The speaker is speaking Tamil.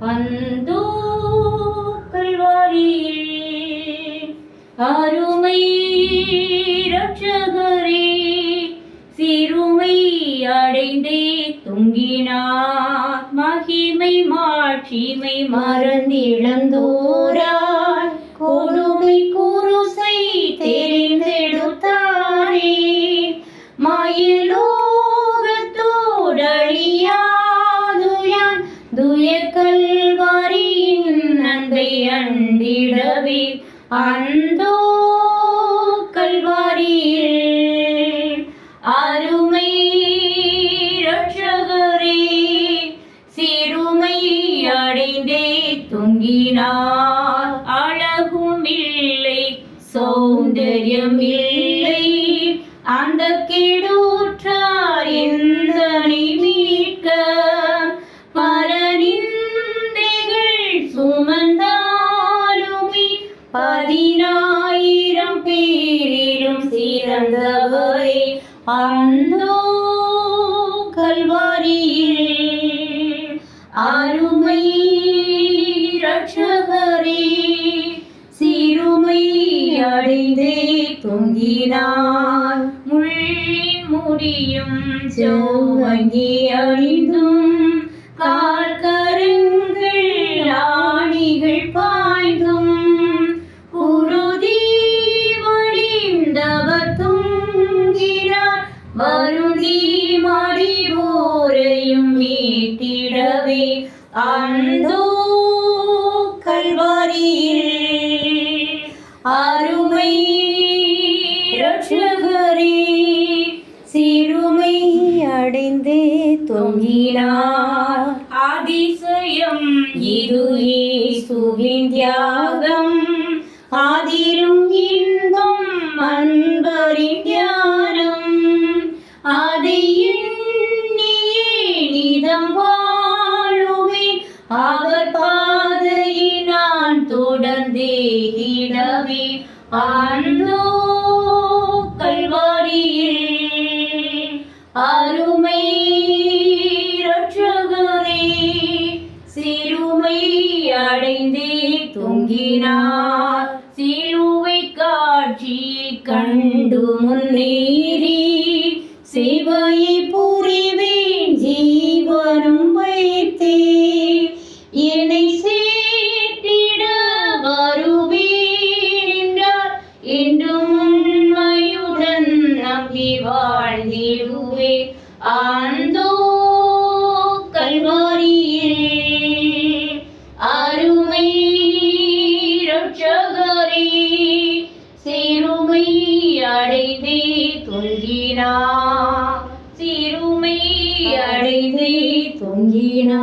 அந்தோ கல்வாரியில் அருமை ரட்சகரே சிறுமை அடைந்தே தொங்கினார். மகிமை மாட்சிமை மறந்திழந்தோரா. அன்பை அந்தோ கல்வாரியில் அருமை ரட்சகரே சிறுமை அடைந்தே தொங்கினார். அழகும் இல்லை சௌந்தர்யம் இல்லை அந்த கெடூற்றார் எந்தனை மீட்க? பல நிந்தைகள் சுமந்த பதினாயிரம் பேரிலும் சிறந்தவரே அந்தோ கல்வாரியில் அருமை ரட்சகரே சிறுமை அடைந்தே தொங்கினார். முள்ளின் முடியும் சோவங்கி அழிந்தும் கால் கருங்கள் ஆணிகள் பாய்ந்தும் துங்கினார் வருந்தி மடிவோரையும் மீட்டிடவே. அந்தோ கல்வாரியில் அருமை ரட்சகரே சிறுமை அடைந்தே தொங்கினார் அதிசயம் இது இயேசுவின் தியாகம். ஆதி அவர் பாதையை நான் தொடர்ந்தே இடவே ஆண்டோ கல்வாரியில் அருமை ரட்சகரே சிறுமை அடைந்தே தொங்கினார். சிலுவை காட்சியை கண்டு முன்னேறி சிவ வாழ்ந்திடுவே. ஆந்தோ கல்வாரியில் அருமை ரட்சகரே சிறுமை அடைந்தே தொங்கினா சிறுமை அடைந்தே தொங்கினா.